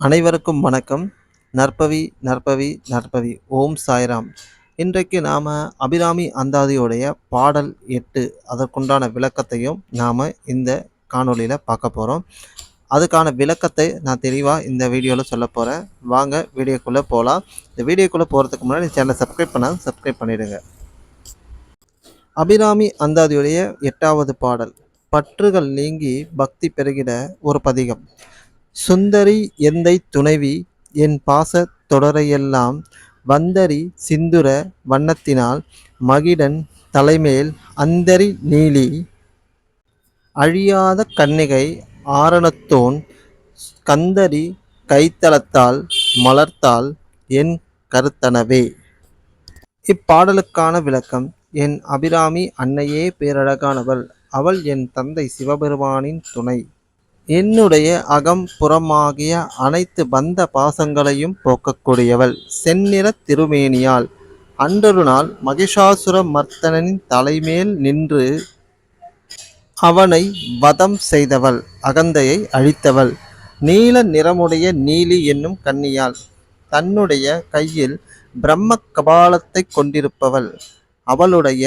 அனைவருக்கும் வணக்கம். நற்பவி நற்பவி நற்பவி. ஓம் சாய்ராம். இன்றைக்கு நாம் அபிராமி அந்தாதியோடைய பாடல் எட்டு அதற்குண்டான விளக்கத்தையும் நாம் இந்த காணொளியில் பார்க்க போகிறோம் அதுக்கான விளக்கத்தை நான் தெளிவாக இந்த வீடியோவில் சொல்ல போகிறேன் வாங்க வீடியோக்குள்ளே போகலாம் இந்த வீடியோக்குள்ளே போகிறதுக்கு முன்னாடி சேனலை சப்ஸ்கிரைப் பண்ணால் சப்ஸ்கிரைப் பண்ணிவிடுங்க அபிராமி அந்தாதியுடைய எட்டாவது பாடல். பற்றுகள் நீங்கி பக்தி பெருகிட ஒரு பதிகம். சுந்தரி எந்தை துணைவி? என் பாச தொடரையெல்லாம் வந்தரி சிந்துர வண்ணத்தினால் மகிடன் தலைமேல் அந்தரி நீலி. அழியாத கன்னிகை ஆரணத்தோன் கந்தரி கைத்தளத்தால் மலர்த்தால் என் கருத்தனவே. இப்பாடலுக்கான விளக்கம் என் அபிராமி அன்னையே பேரழகானவள். அவள் என் தந்தை சிவபெருமானின் துணை. என்னுடைய அகம் புறமாகிய அனைத்து பந்த பாசங்களையும் போக்கக்கூடியவள். செந்நிற திருமேனியால் அன்றொரு நாள் மகிஷாசுர மர்த்தனின் தலைமேல் நின்று அவனை வதம் செய்தவள். அகந்தையை அழித்தவள். நீல நிறமுடைய நீலி என்னும் கன்னியால் தன்னுடைய கையில் பிரம்ம கபாலத்தை கொண்டிருப்பவள். அவளுடைய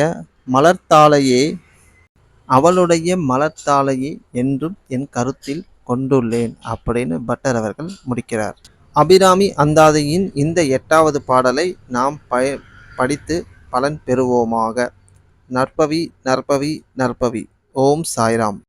மலர்த்தாலையே அவளுடைய மலர்த்தாளையே என்றும் என் கருத்தில் கொண்டுள்ளேன் அப்படின்னு பட்டர் அவர்கள் முடிக்கிறார். அபிராமி அந்தாதியின் இந்த எட்டாவது பாடலை நாம் பய படித்து பலன் பெறுவோமாக. நற்பவி நற்பவி நற்பவி. ஓம் சாய்ராம்.